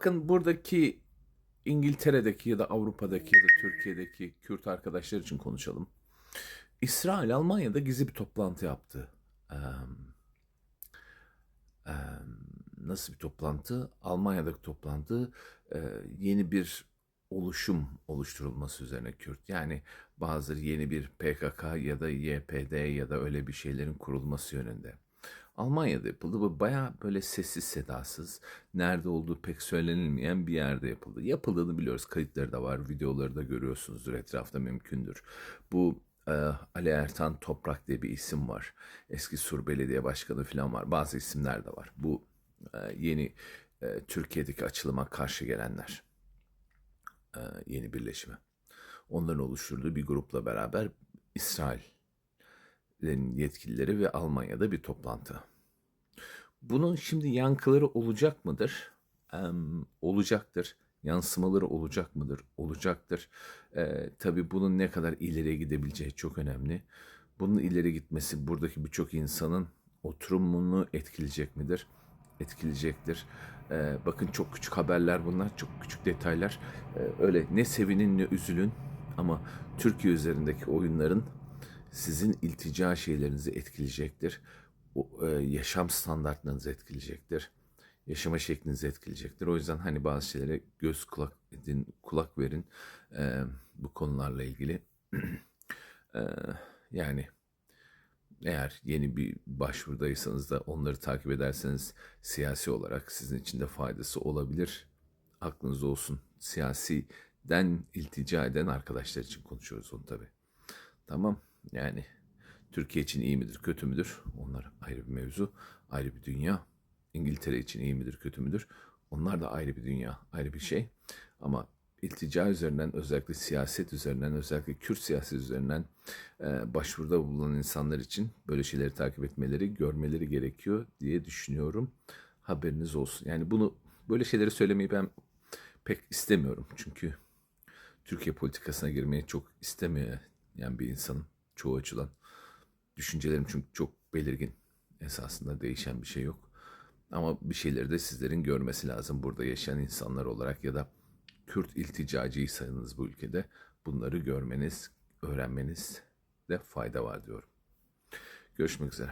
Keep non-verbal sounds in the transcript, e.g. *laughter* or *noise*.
Bakın buradaki İngiltere'deki ya da Avrupa'daki ya da Türkiye'deki Kürt arkadaşlar için konuşalım. İsrail Almanya'da gizli bir toplantı yaptı. Eee, eee, nasıl bir toplantı? Almanya'daki toplantı eee, yeni bir oluşum oluşturulması üzerine Kürt. Yani bazı yeni bir PKK ya da YPD ya da öyle bir şeylerin kurulması yönünde. Almanya'da yapıldı. Bu baya böyle sessiz sedasız, nerede olduğu pek söylenilmeyen bir yerde yapıldı. Yapıldığını biliyoruz. Kayıtları da var, videoları da görüyorsunuzdur. Etrafta mümkündür. Bu e, Ali Ertan Toprak diye bir isim var. Eski Sur Belediye Başkanı falan var. Bazı isimler de var. Bu e, yeni e, Türkiye'deki açılıma karşı gelenler. E, yeni birleşime. Onların oluşturduğu bir grupla beraber İsrail'in yetkilileri ve Almanya'da bir toplantı. Bunun şimdi yankıları olacak mıdır? Em, olacaktır. Yansımaları olacak mıdır? Olacaktır. Ee, tabii bunun ne kadar ileriye gidebileceği çok önemli. Bunun ileri gitmesi buradaki birçok insanın oturumunu etkileyecek midir? Etkileyecektir. Ee, bakın çok küçük haberler bunlar, çok küçük detaylar. Ee, öyle ne sevinin ne üzülün ama Türkiye üzerindeki oyunların sizin iltica şeylerinizi etkileyecektir. E, yaşam standartlarınızı etkileyecektir. Yaşama şeklinizi etkileyecektir. O yüzden hani bazı şeylere göz kulak edin, kulak verin e, bu konularla ilgili. *clears throat* E, yani eğer yeni bir başvurdaysanız da onları takip ederseniz siyasi olarak sizin için de faydası olabilir. Aklınızda olsun. Siyasiden iltica eden arkadaşlar için konuşuyoruz onu tabii. Tamam yani Türkiye için iyi midir kötü müdür? Onlar ayrı bir mevzu, ayrı bir dünya. İngiltere için iyi midir kötü müdür? Onlar da ayrı bir dünya, ayrı bir şey. Ama iltica üzerinden özellikle siyaset üzerinden özellikle Kürt siyaseti üzerinden e, başvuruda bulunan insanlar için böyle şeyleri takip etmeleri, görmeleri gerekiyor diye düşünüyorum. Haberiniz olsun. Yani bunu böyle şeyleri söylemeyi ben pek istemiyorum. Çünkü Türkiye politikasına girmeyi çok istemeyen bir insanım çoğu açıdan. Düşüncelerim çünkü çok belirgin. Esasında değişen bir şey yok. Ama bir şeyleri de sizlerin görmesi lazım. Burada yaşayan insanlar olarak ya da Kürt ilticacıysanız bu ülkede bunları görmeniz, öğrenmeniz de fayda var diyorum. Görüşmek üzere.